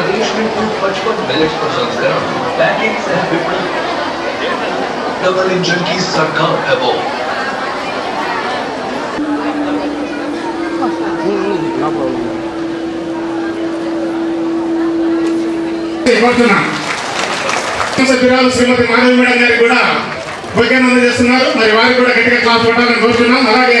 प्रदेश में कुल पचपन मिलेट्स प्रसंस्करण पैकिंग सह विपणन डबल इंजन की सरकार है वो కోరుతున్నా సభ్యురాలు శ్రీమతి మాధవి మేడం గారికి కూడా భోజనం అందజేస్తున్నారు మరి వారికి కూడా గట్టిగా క్లాస్ కొట్టాలని కోరుతున్నాం అలాగే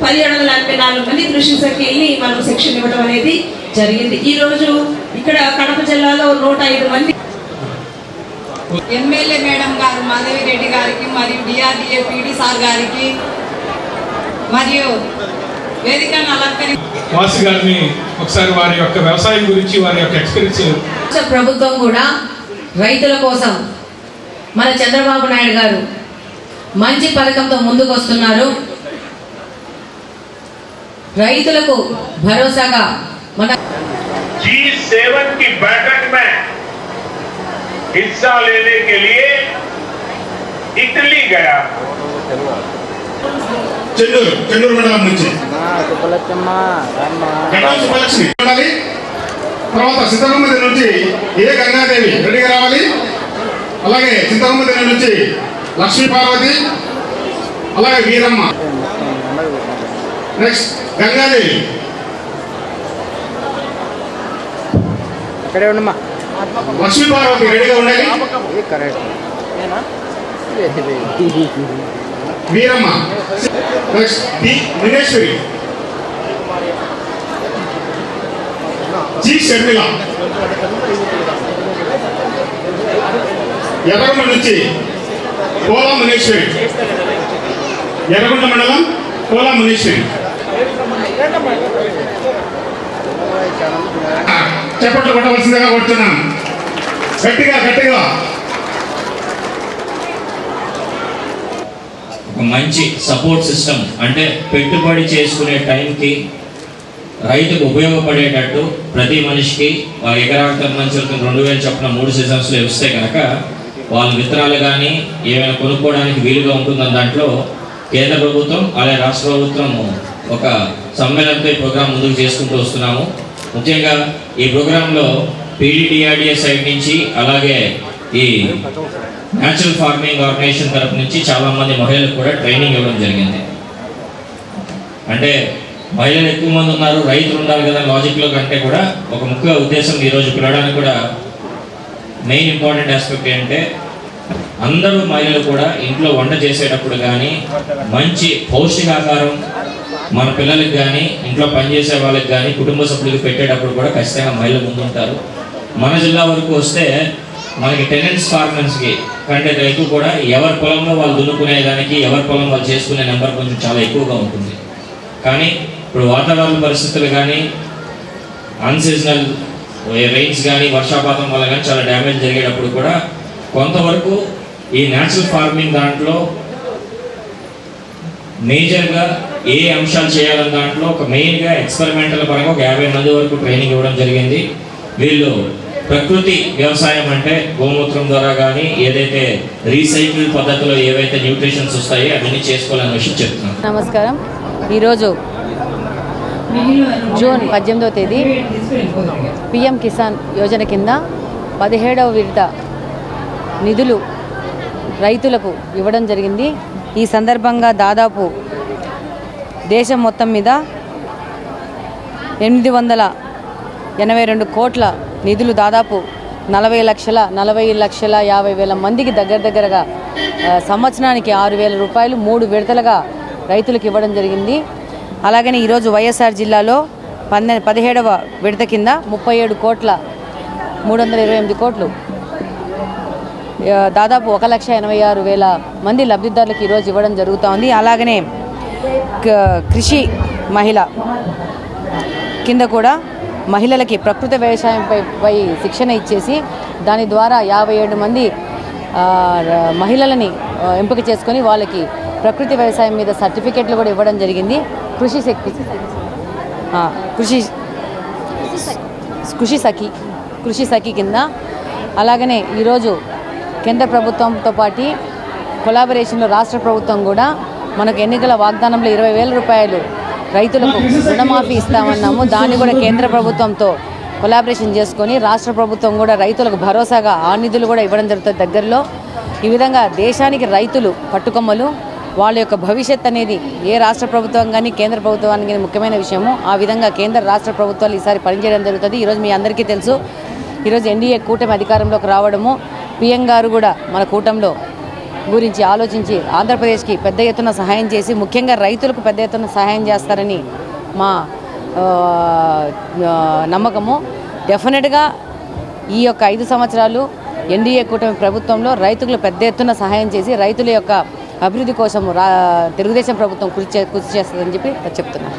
పదిహేడు వందల ఎనభై నాలుగు మంది కృషి వెళ్ళి మనం శిక్షణ ఇవ్వడం అనేది జరిగింది. ఈ రోజు ఇక్కడ కడప జిల్లాలో నూట ఐదు మంది ఎమ్మెల్యే మేడం గారు మాధవి రెడ్డి గారికి మరియు డిఆర్డిఏ పీడి సార్ గారికి మరియు వేదికను అలంకరి వాసి గారిని ఒకసారి వారి యొక్క వ్యవసాయం గురించి వారి యొక్క ఎక్స్పీరియన్స్ రాష్ట్ర ప్రభుత్వం కూడా రైతుల కోసం మన చంద్రబాబు నాయుడు గారు మంచి పథకంతో ముందుకు వస్తున్నారు రైతులకు భరోసాగా మన जी सेवन की बैठक में हिस्सा लेने के लिए इटली गया చెన్నూరు చెన్నూరు మండలం నుంచి గంటా సుబ్బలక్ష్మి ఉండాలి తర్వాత సింతకొమ్మది నుంచి ఏ గంగాదేవి రెడీగా రావాలి అలాగే సింతకొమ్మది నుంచి లక్ష్మీ పార్వతి అలాగే వీరమ్మ నెక్స్ట్ గంగాదేవి అక్కడే ఉండమ్మా. లక్ష్మీ పార్వతి రెడీగా ఉండాలి. వీరమ్మ. వినేశ్వరి జి షర్మిల. ఎర్రగొండ నుంచి కోలా మునేశ్వరి. ఎర్రగొండ మండలం కోలా మునేశ్వరి. చెప్పట్లు కొట్టవలసిందిగా కొడుతున్నాం గట్టిగా గట్టిగా. ఒక మంచి సపోర్ట్ సిస్టమ్ అంటే పెట్టుబడి చేసుకునే టైంకి రైతుకు ఉపయోగపడేటట్టు ప్రతి మనిషికి వారి సంబంధించిన రెండు వేలు చొప్పున మూడు సీజన్స్లో ఇస్తే కనుక వాళ్ళ విత్తనాలు కానీ ఏమైనా కొనుక్కోవడానికి వీలుగా ఉంటుందని దాంట్లో కేంద్ర ప్రభుత్వం అలాగే రాష్ట్ర ప్రభుత్వం ఒక సమ్మేళనంతో ఈ ప్రోగ్రాం ముందుకు చేసుకుంటూ వస్తున్నాము. ముఖ్యంగా ఈ ప్రోగ్రాంలో పీడీటీఆర్డీఏ సైడ్ నుంచి అలాగే ఈ న్యాచురల్ ఫార్మింగ్ ఆర్గనైజేషన్ తరపు నుంచి చాలా మంది మహిళలకు కూడా ట్రైనింగ్ ఇవ్వడం జరిగింది. అంటే మహిళలు ఎక్కువ మంది ఉన్నారు రైతులు ఉండాలి కదా లాజిక్లో కంటే కూడా ఒక ముఖ్య ఉద్దేశం ఈరోజు పిలవడానికి కూడా మెయిన్ ఇంపార్టెంట్ ఆస్పెక్ట్ ఏంటంటే అందరూ మహిళలు కూడా ఇంట్లో వంట చేసేటప్పుడు కానీ మంచి పౌష్టికాహారం మన పిల్లలకి కానీ ఇంట్లో పనిచేసే వాళ్ళకి కానీ కుటుంబ సభ్యులకు పెట్టేటప్పుడు కూడా ఖచ్చితంగా మహిళలు ముందుంటారు. మన జిల్లా వరకు వస్తే మనకి టెనెంట్స్ ఫార్మర్స్కి కంటే రైతు కూడా ఎవరి పొలంలో వాళ్ళు దున్నుకునే దానికి ఎవరి పొలం వాళ్ళు చేసుకునే నెంబర్ కొంచెం చాలా ఎక్కువగా ఉంటుంది. కానీ ఇప్పుడు వాతావరణ పరిస్థితులు కానీ అన్సీజనల్ రైన్స్ కానీ వర్షాపాతం వల్ల కానీ చాలా డ్యామేజ్ జరిగేటప్పుడు కూడా కొంతవరకు ఈ న్యాచురల్ ఫార్మింగ్ దాంట్లో మేజర్గా ఏ అంశాలు చేయాలన్న దాంట్లో ఒక మెయిన్గా ఎక్స్పెరిమెంటల్ పరంగా ఒక యాభై మంది వరకు ట్రైనింగ్ ఇవ్వడం జరిగింది. వీళ్ళు ప్రకృతి వ్యవసాయం అంటే గోమూత్రం ద్వారా కానీ ఏదైతే రీసైకిల్ పద్ధతిలో ఏవైతే న్యూట్రిషన్స్ వస్తాయో అవన్నీ చేసుకోవాలని విషయం చెప్తున్నాను. నమస్కారం. ఈరోజు జూన్ పద్దెనిమిదవ తేదీ పిఎం కిసాన్ యోజన కింద పదిహేడవ విడత నిధులు రైతులకు ఇవ్వడం జరిగింది. ఈ సందర్భంగా దాదాపు దేశం మొత్తం మీద ఎనిమిది వందల ఎనభై రెండు కోట్ల నిధులు దాదాపు నలభై లక్షల నలభై లక్షల యాభై వేల మందికి దగ్గర దగ్గరగా సంవత్సరానికి ఆరు వేల రూపాయలు మూడు విడతలుగా రైతులకు ఇవ్వడం జరిగింది. అలాగనే ఈరోజు వైఎస్ఆర్ జిల్లాలో పన్నె పదిహేడవ విడత కింద ముప్పై ఏడు కోట్ల మూడు వందల ఇరవై ఎనిమిది కోట్లు దాదాపు ఒక లక్ష ఎనభై ఆరు వేల మంది లబ్ధిదారులకు ఈరోజు ఇవ్వడం జరుగుతూ ఉంది అలాగనే కృషి మహిళ కింద కూడా మహిళలకి ప్రకృతి వ్యవసాయంపై పై శిక్షణ ఇచ్చేసి దాని ద్వారా యాభై ఏడు మంది మహిళలని ఎంపిక చేసుకొని వాళ్ళకి ప్రకృతి వ్యవసాయం మీద సర్టిఫికెట్లు కూడా ఇవ్వడం జరిగింది. కృషి శక్తి. కృషి కృషి సఖి కృషి సఖి కింద. అలాగనే ఈరోజు కేంద్ర ప్రభుత్వంతో పాటు కొలాబరేషన్లో రాష్ట్ర ప్రభుత్వం కూడా మనకు ఎన్నికల వాగ్దానంలో ఇరవై వేల రూపాయలు రైతులకు రుణమాఫీ ఇస్తామన్నాము. దాన్ని కూడా కేంద్ర ప్రభుత్వంతో కొలాబరేషన్ చేసుకొని రాష్ట్ర ప్రభుత్వం కూడా రైతులకు భరోసాగా ఆ నిధులు కూడా ఇవ్వడం జరుగుతుంది దగ్గరలో. ఈ విధంగా దేశానికి రైతులు పట్టుకొమ్మలు వాళ్ళ యొక్క భవిష్యత్ అనేది ఏ రాష్ట్ర ప్రభుత్వం కానీ కేంద్ర ప్రభుత్వానికి కానీ ముఖ్యమైన విషయము. ఆ విధంగా కేంద్ర రాష్ట్ర ప్రభుత్వాలు ఈసారి పనిచేయడం జరుగుతుంది. ఈరోజు మీ అందరికీ తెలుసు. ఈరోజు ఎన్డీఏ కూటమి అధికారంలోకి రావడము. పిఎం గారు కూడా మన కూటమిలో గురించి ఆలోచించి ఆంధ్రప్రదేశ్కి పెద్ద ఎత్తున సహాయం చేసి ముఖ్యంగా రైతులకు పెద్ద ఎత్తున సహాయం చేస్తారని మా నమ్మకము. డెఫినెట్గా ఈ యొక్క ఐదు సంవత్సరాలు ఎన్డీఏ కూటమి ప్రభుత్వంలో రైతులకు పెద్ద ఎత్తున సహాయం చేసి రైతుల యొక్క అభివృద్ధి కోసం రా తెలుగుదేశం ప్రభుత్వం కృషి కృషి చేస్తుందని చెప్పి చెప్తున్నాను.